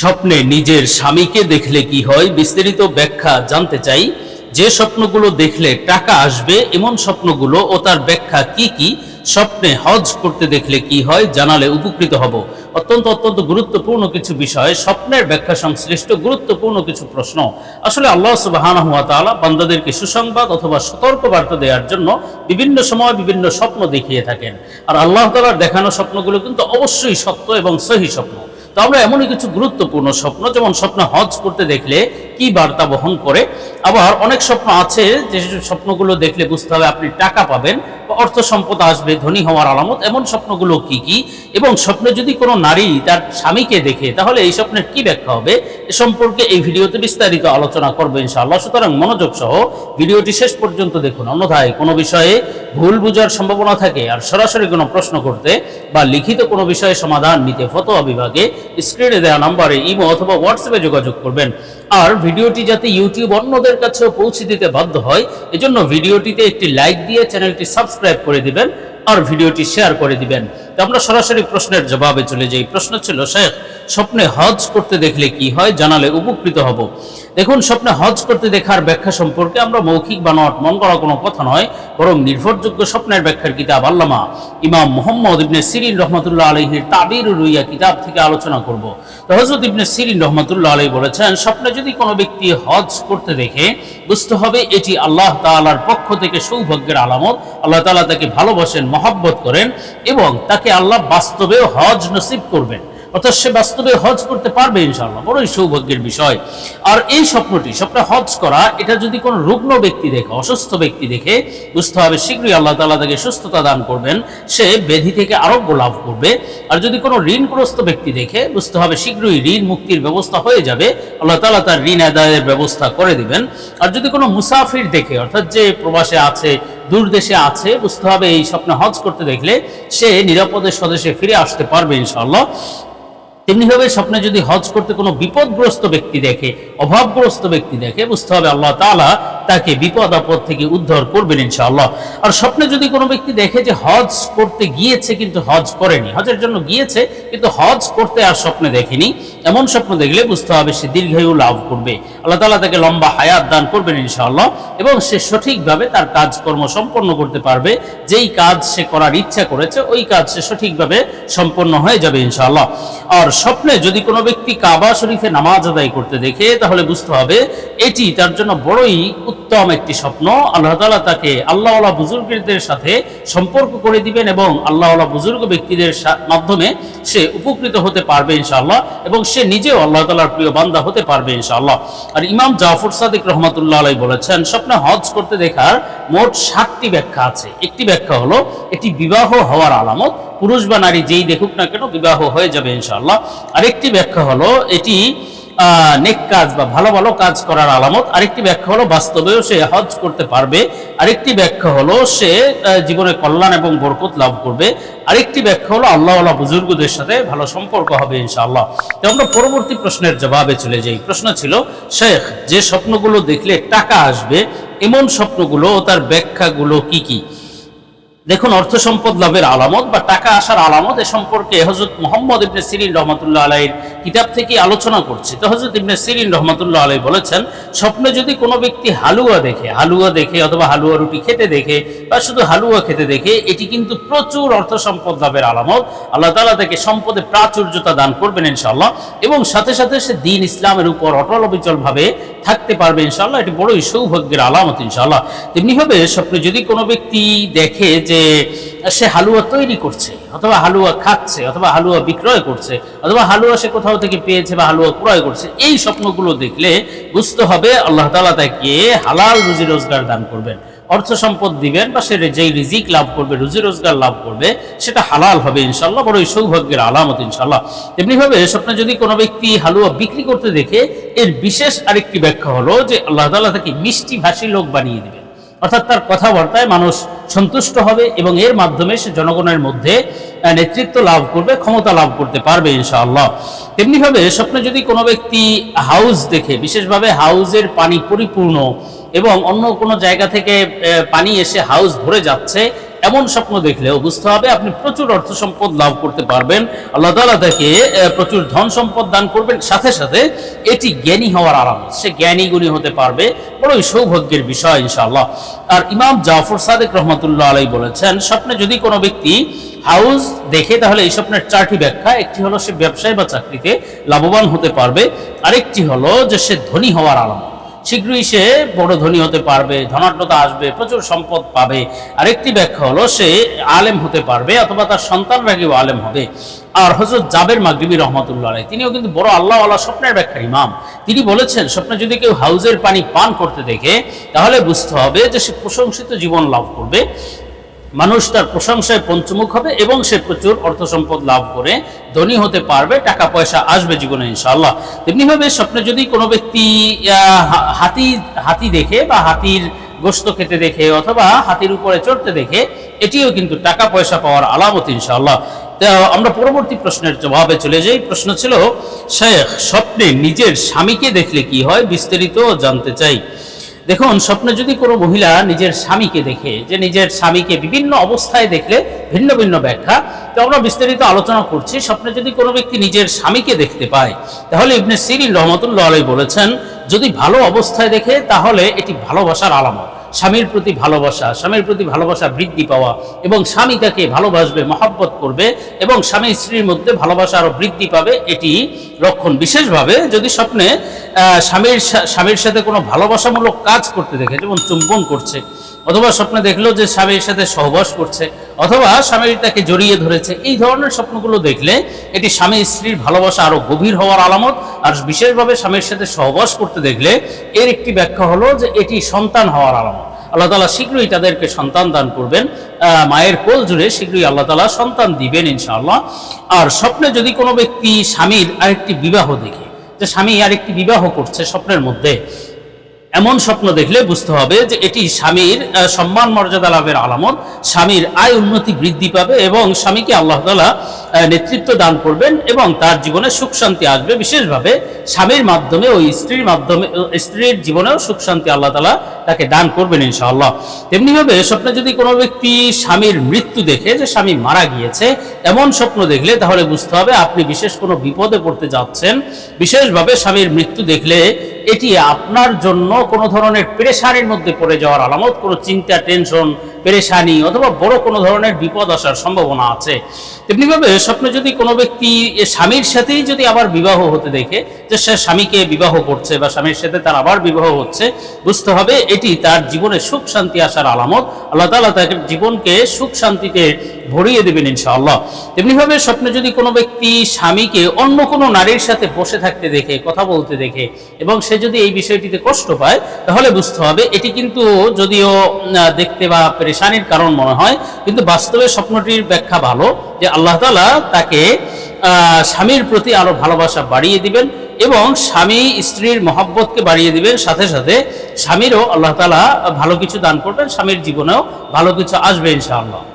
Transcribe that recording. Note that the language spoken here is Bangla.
স্বপ্নে নিজের স্বামীকে দেখলে কি হয়? বিস্তারিত ব্যাখ্যা জানতে চাই। যে স্বপ্নগুলো দেখলে টাকা আসবে, এমন স্বপ্নগুলো ও তার ব্যাখ্যা কি কি? স্বপ্নে হজ করতে দেখলে কি হয়? জানালে উপকৃত হব। অত্যন্ত অত্যন্ত গুরুত্বপূর্ণ কিছু বিষয়। স্বপ্নের ব্যাখ্যা সংশ্লিষ্ট গুরুত্বপূর্ণ কিছু প্রশ্ন। আসলে আল্লাহ সুবাহানা তাআলা বান্দাদেরকে সুসংবাদ অথবা সতর্ক বার্তা দেওয়ার জন্য বিভিন্ন সময় বিভিন্ন স্বপ্ন দেখিয়ে থাকেন। আর আল্লাহ তাআলার দেখানো স্বপ্নগুলো কিন্তু অবশ্যই সত্য এবং সহি স্বপ্ন। তো আমরা এমনই কিছু গুরুত্বপূর্ণ স্বপ্ন যেমন স্বপ্ন হজ করতে দেখলে কি বার্তা বহন করে? আবার অনেক স্বপ্ন আছে যে স্বপ্নগুলো দেখলে বুঝতে হবে আপনি টাকা পাবেন বা অর্থ সম্পদ আসবে, ধনী হওয়ার আলামত। এমন স্বপ্নগুলো কি কি? এবং স্বপ্নে যদি কোনো নারী তার স্বামীকে দেখে, তাহলে এই স্বপ্নের কি ব্যাখ্যা হবে? এ সম্পর্কে এই ভিডিওতে বিস্তারিত আলোচনা করবে ইনশাআল্লাহ। সুতরাং মনোযোগ সহ ভিডিওটি শেষ পর্যন্ত দেখুন। অন্যথায় কোনো বিষয়ে ভুল বুঝার সম্ভাবনা থাকে আর সরাসরি কোনো প্রশ্ন করতে বা লিখিত কোনো বিষয়ে সমাধান নিতে ফতোয়া বিভাগে স্ক্রিনে দেওয়া নাম্বারে ইমো অথবা হোয়াটসঅ্যাপে যোগাযোগ করবেন। আর ভিডিওটি যাতে ইউটিউব অন্যদের কাছেও পৌঁছে দিতে বাধ্য হয়, এজন্য ভিডিওটিতে একটি লাইক দিয়ে চ্যানেলটি সাবস্ক্রাইব করে দিবেন আর ভিডিওটি শেয়ার করে দিবেন। তো আমরা সরাসরি প্রশ্নের জবাবে চলে যাই। প্রশ্ন ছিল, শেখ, স্বপ্নে হজ করতে দেখলে কি হয়? জানালে উপকৃত হব। দেখুন, স্বপ্নে হজ করতে দেখার ব্যাখ্যা সম্পর্কে আমরা মৌখিক বা নট, মন করা কোনো কথা নয়, বরং নির্ভরযোগ্য স্বপ্নের ব্যাখ্যার কিতাব আল্লামা ইমাম মোহাম্মদ ইবনে সিরিন রহমতুল্লাহ আলহির তাবির রুইয়া কিতাব থেকে আলোচনা করব। তো হজরত ইবনে সিরিন রহমতুল্লাহ আলহী বলেছেন, স্বপ্নে যদি কোনো ব্যক্তি হজ করতে দেখে, বুঝতে হবে এটি আল্লাহ তাআলার পক্ষ থেকে সৌভাগ্যের আলামত, আল্লাহ তাআলা তাকে ভালোবাসেন, মহাব্বত করেন এবং তাকে আল্লাহ বাস্তবেও হজ নসিব করবেন। অর্থাৎ সে বাস্তবে হজ করতে পারবে ইনশাআল্লাহ। বড়ই সৌভাগ্যের বিষয়। আর এই স্বপ্নটি, স্বপ্নে হজ করা, এটা যদি কোনো রুগ্ন ব্যক্তি দেখে, অসুস্থ ব্যক্তি দেখে, বুঝতে হবে শীঘ্রই আল্লাহ তাআলা তাকে সুস্থতা দান করবেন। সে ব্যাধি থেকে আরোগ্য লাভ করবে। আর যদি কোনো ঋণগ্রস্ত ব্যক্তি দেখে, বুঝতে হবে শীঘ্রই ঋণ মুক্তির ব্যবস্থা হয়ে যাবে। আল্লাহ তাআলা তার ঋণ আদায়ের ব্যবস্থা করে দিবেন। আর যদি কোনো মুসাফির দেখে, অর্থাৎ যে প্রবাসে আছে, দূর দেশে আছে, বুঝতে হবে এই স্বপ্নে হজ করতে দেখলে সে নিরাপদে স্বদেশে ফিরে আসতে পারবে ইনশাআল্লাহ। তেমনিভাবে স্বপ্নে যদি হজ করতে কোনো বিপদগ্রস্ত ব্যক্তি দেখে, অভাবগ্রস্ত ব্যক্তি দেখে, বুঝতে হবে আল্লাহ তাআলা তাকে বিপদ আপদ থেকে উদ্ধার করবেন ইনশাআল্লাহ। আর স্বপ্নে যদি কোনো ব্যক্তি দেখে যে হজ করতে গিয়েছে কিন্তু হজ করেনি, হজের জন্য গিয়েছে কিন্তু হজ করতে আর স্বপ্নে দেখেনি, এমন স্বপ্ন দেখলে বুঝতে হবে সে দীর্ঘায়ু লাভ করবে। আল্লাহ তাআলা তাকে লম্বা হায়াত দান করবেন ইনশাআল্লাহ এবং সে সঠিকভাবে তার কাজকর্ম সম্পন্ন করতে পারবে। যেই কাজ সে করার ইচ্ছা করেছে, ওই কাজ সে সঠিকভাবে সম্পন্ন হয়ে যাবে ইনশাআল্লাহ। আর স্বপ্নে যদি কোনো ব্যক্তি কাবা শরীফে নামাজ আদায় করতে দেখে, তাহলে বুঝতে হবে এটি তার জন্য বড়ই উত্তম একটি স্বপ্ন। আল্লাহ তাআলা তাকে আল্লাহওয়ালা বুজুর্গদের সাথে সম্পর্ক করে দিবেন এবং আল্লাহওয়ালা বুজুর্গ ব্যক্তিদের মাধ্যমে সে উপকৃত হতে পারবে ইনশাআল্লাহ এবং সে নিজেও আল্লাহ তালার প্রিয় বান্দা হতে পারবে ইনশাআল্লাহ। আর ইমাম জাফর সাদিক রহমতুল্লাহ আলাই বলেছেন, স্বপ্নে হজ করতে দেখার মোট সাতটি ব্যাখ্যা আছে। একটি ব্যাখ্যা হলো, এটি বিবাহ হওয়ার আলামত। পুরুষ বা নারী যেই দেখুক না কেন বিবাহ হয়ে যাবে ইনশাআল্লাহ। আরেকটি ব্যাখ্যা হলো, এটি নেক কাজ বা ভালো ভালো কাজ করার আলামত। আরেকটি ব্যাখ্যা হলো, বাস্তবেও সে হজ করতে পারবে। আরেকটি ব্যাখ্যা হলো, সে জীবনে কল্যাণ এবং বরকত লাভ করবে। আরেকটি ব্যাখ্যা হলো আল্লাহ আল্লাহ বুজুর্গদের সাথে ভালো সম্পর্ক হবে, ইনশাআল্লাহ। তো আমরা পরবর্তী প্রশ্নের জবাবে চলে যাই। প্রশ্ন ছিল, শেখ, যে স্বপ্নগুলো দেখলে টাকা আসবে, এমন স্বপ্নগুলো ও তার ব্যাখ্যাগুলো কি কি? দেখুন, অর্থ সম্পদ লাভের আলামত বা টাকা আসার আলামত এ সম্পর্কে হজরত মোহাম্মদ ইবনে সিরিন রহমতুল্লাহ আলাইয়ের কিতাব থেকে আলোচনা করছি। তো হজরত ইবনে সিরিন রহমতুল্লাহ আলাই বলেছেন, স্বপ্নে যদি কোনো ব্যক্তি হালুয়া দেখে হালুয়া দেখে অথবা হালুয়া রুটি খেতে দেখে বা শুধু হালুয়া খেতে দেখে, এটি কিন্তু প্রচুর অর্থ সম্পদ লাভের আলামত। আল্লাহ তাআলা তাকে সম্পদে প্রাচুর্যতা দান করবেন ইনশাল্লাহ এবং সাথে সাথে সে দিন ইসলামের উপর অটল অবিচলভাবে থাকতে পারবে ইনশাল্লাহ এটি বড়ই সৌভাগ্যের আলামত ইনশাল্লাহ তেমনিভাবে স্বপ্নে যদি কোনো ব্যক্তি দেখে যে সে হালুয়া তৈরি করছে, অথবা হালুয়া খাচ্ছে, অথবা হালুয়া বিক্রয় করছে, অথবা হালুয়া সে কোথাও থেকে পেয়েছে বা হালুয়া ক্রয় করছে, এই স্বপ্নগুলো দেখলে বুঝতে হবে আল্লাহ তাআলা তাকে হালাল রুজি রোজগার দান করবেন। অর্থ সম্পদ দিবেন বা সে যেই রিজিক লাভ করবে, রুজি রোজগার লাভ করবে, সেটা হালাল হবে ইনশাল্লাহ বড়ই সৌভাগ্যের আলামত ইনশাল্লাহ তেমনিভাবে স্বপ্নে যদি কোনো ব্যক্তি হালুয়া বিক্রি করতে দেখে, এর বিশেষ আরেকটি ব্যাখ্যা হলো যে আল্লাহ তাআলা তাকে মিষ্টি ভাষী লোক বানিয়ে দিবেন। অর্থাৎ তার কথাবার্তায় মানুষ সন্তুষ্ট হবে এবং এর মাধ্যমে সে জনগণের মধ্যে নেতৃত্ব লাভ করবে, ক্ষমতা লাভ করতে পারবে ইনশাআল্লাহ। তেমনিভাবে স্বপ্নে যদি কোনো ব্যক্তি হাউস দেখে, বিশেষভাবে হাউজের পানি পরিপূর্ণ এবং অন্য কোনো জায়গা থেকে পানি এসে হাউস ভরে যাচ্ছে এমন স্বপ্ন দেখলেও বুঝতে হবে আপনি প্রচুর অর্থ সম্পদ লাভ করতে পারবেন। আল্লাহ তাআলা তাকে প্রচুর ধন সম্পদ দান করবেন। সাথে সাথে এটি জ্ঞানী হওয়ার আরাম। সে জ্ঞানী গুণী হতে পারবে। বড়ই সৌভাগ্যের বিষয় ইনশাআল্লাহ। আর ইমাম জাফর সাদেক রহমতুল্লাহ আলাই বলেছেন, স্বপ্নে যদি কোনো ব্যক্তি হাউস দেখে, তাহলে এই স্বপ্নের চারটি ব্যাখ্যা, একটি হলো সে ব্যবসায় বা চাকরিতে লাভবান হতে পারবে। আরেকটি হলো যে সে ধনী হওয়ার আলামত শীঘ্রই সে বড় ধনী হতে পারবে, ধনাঢ্যতা আসবে, প্রচুর সম্পদ পাবে। আরেকটি ব্যাখ্যা হলো, সে আলেম হতে পারবে অথবা তার সন্তানরা কেউ আলেম হবে। আর হজরত জাবের মাগরিবি রহমতুল্লাহ আলাই তিনিও কিন্তু বড় আল্লাহ আল্লাহ স্বপ্নের ব্যাখ্যা, ইমাম। তিনি বলেছেন, স্বপ্নে যদি কেউ হাউজের পানি পান করতে দেখে, তাহলে বুঝতে হবে যে সে প্রশংসিত জীবন লাভ করবে। মানুষ তার প্রশংসায় পঞ্চমুখ হবে এবং সে প্রচুর অর্থ সম্পদ লাভ করে ধনী হতে পারবে, টাকা পয়সা আসবে জীবনে ইনশাআল্লাহ। তেমনিভাবে স্বপ্নে যদি কোনো ব্যক্তি হাতি হাতি দেখে বা হাতির গোস্ত খেতে দেখে অথবা হাতির উপরে চড়তে দেখে, এটিও কিন্তু টাকা পয়সা পাওয়ার আলামত ইনশাআল্লাহ। আমরা পরবর্তী প্রশ্নের জবাবে চলে যাই। প্রশ্ন ছিল, শেখ, স্বপ্নে নিজের স্বামীকে দেখলে কি হয়? বিস্তারিত জানতে চাই। দেখুন, স্বপ্নে যদি কোনো মহিলা নিজের স্বামীকে দেখে, যে নিজের স্বামীকে বিভিন্ন অবস্থায় দেখলে ভিন্ন ভিন্ন ব্যাখ্যা, তো আমরা বিস্তারিত আলোচনা করছি। স্বপ্নে যদি কোনো ব্যক্তি নিজের স্বামীকে দেখতে পায়, তাহলে ইবনে সিরিন রহমতুল্লাহ আলাই বলেছেন, যদি ভালো অবস্থায় দেখে, তাহলে এটি ভালোবাসার আলামত। স্বামীর প্রতি ভালোবাসা, স্বামীর প্রতি ভালোবাসা বৃদ্ধি পাওয়া এবং স্বামী তাকে ভালোবাসবে, মহাব্বত করবে এবং স্বামী স্ত্রীর মধ্যে ভালোবাসা আরও বৃদ্ধি পাবে, এটি লক্ষণ বিশেষভাবে যদি স্বপ্নে স্বামীর স্বামীর সাথে কোনো ভালোবাসামূলক কাজ করতে দেখে, যেমন চুম্বন করছে, অথবা স্বপ্নে দেখল যে স্বামীর সাথে সহবাস করছে, অথবা স্বামীর তাকে জড়িয়ে ধরেছে, এই ধরনের স্বপ্নগুলো দেখলে এটি স্বামী স্ত্রীর ভালোবাসা আরও গভীর হওয়ার আলামত। আর বিশেষভাবে স্বামীর সাথে সহবাস করতে দেখলে এর একটি ব্যাখ্যা হলো যে এটি সন্তান হওয়ার আলামত। আল্লাহ তালা শীঘ্রই তাদেরকে সন্তান দান করবেন। মায়ের কোল জুড়ে শীঘ্রই আল্লাহ তালা সন্তান দিবেন ইনশাআল্লাহ। আর স্বপ্নে যদি কোনো ব্যক্তি স্বামীর আরেকটি বিবাহ দেখে, যে স্বামী আরেকটি বিবাহ করছে স্বপ্নের মধ্যে এমন স্বপ্ন দেখলে বুঝতে হবে যে এটি স্বামীর সম্মান মর্যাদা লাভের আলামত। স্বামীর আয় উন্নতি বৃদ্ধি পাবে এবং স্বামীকে আল্লাহ তালা নেতৃত্ব দান করবেন এবং তার জীবনে সুখ শান্তি আসবে। বিশেষভাবে স্বামীর মাধ্যমে ওই স্ত্রীর মাধ্যমে স্ত্রীর জীবনেও সুখ শান্তি আল্লাহ তালা তাকে দান করবেন ইনশাআল্লাহ। তেমনিভাবে স্বপ্নে যদি কোনো ব্যক্তি স্বামীর মৃত্যু দেখে যে স্বামী মারা গিয়েছে, এমন স্বপ্ন দেখলে তাহলে বুঝতে হবে আপনি বিশেষ কোনো বিপদে পড়তে যাচ্ছেন। বিশেষভাবে স্বামীর মৃত্যু দেখলে এটি আপনার জন্য কোনো ধরনের প্রেশারের মধ্যে পড়ে যাওয়ার আলামত কোনো চিন্তা টেনশন পেরেশানি অথবা বড় কোনো ধরনের বিপদ আসার সম্ভাবনা আছে। তেমনিভাবে স্বপ্নে যদি কোনো ব্যক্তি স্বামীর সাথেই যদি আবার বিবাহ হতে দেখে, যে সে স্বামীকে বিবাহ করছে বা স্বামীর সাথে তার আবার বিবাহ হচ্ছে, বুঝতে হবে এটি তার জীবনে সুখ শান্তি আসার আলামত। আল্লাহ তাআলা তাকে জীবনকে সুখ শান্তিতে ভরিয়ে দেবেন ইনশাআল্লাহ। তেমনিভাবে স্বপ্নে যদি কোনো ব্যক্তি স্বামীকে অন্য কোনো নারীর সাথে বসে থাকতে দেখে, কথা বলতে দেখে, এবং সে যদি এই বিষয়টিতে কষ্ট পায়, তাহলে বুঝতে হবে এটি কিন্তু যদিও দেখতে বা পেরেশানির কারণ মনে হয়, কিন্তু বাস্তবে স্বপ্নটির ব্যাখ্যা ভালো যে আল্লাহ তালা তাকে স্বামীর প্রতি আরও ভালোবাসা বাড়িয়ে দিবেন এবং স্বামী স্ত্রীর মহাব্বতকে বাড়িয়ে দিবেন। সাথে সাথে স্বামীরও আল্লাহ তালা ভালো কিছু দান করবেন, স্বামীর জীবনেও ভালো কিছু আসবে ইনশাআল্লাহ।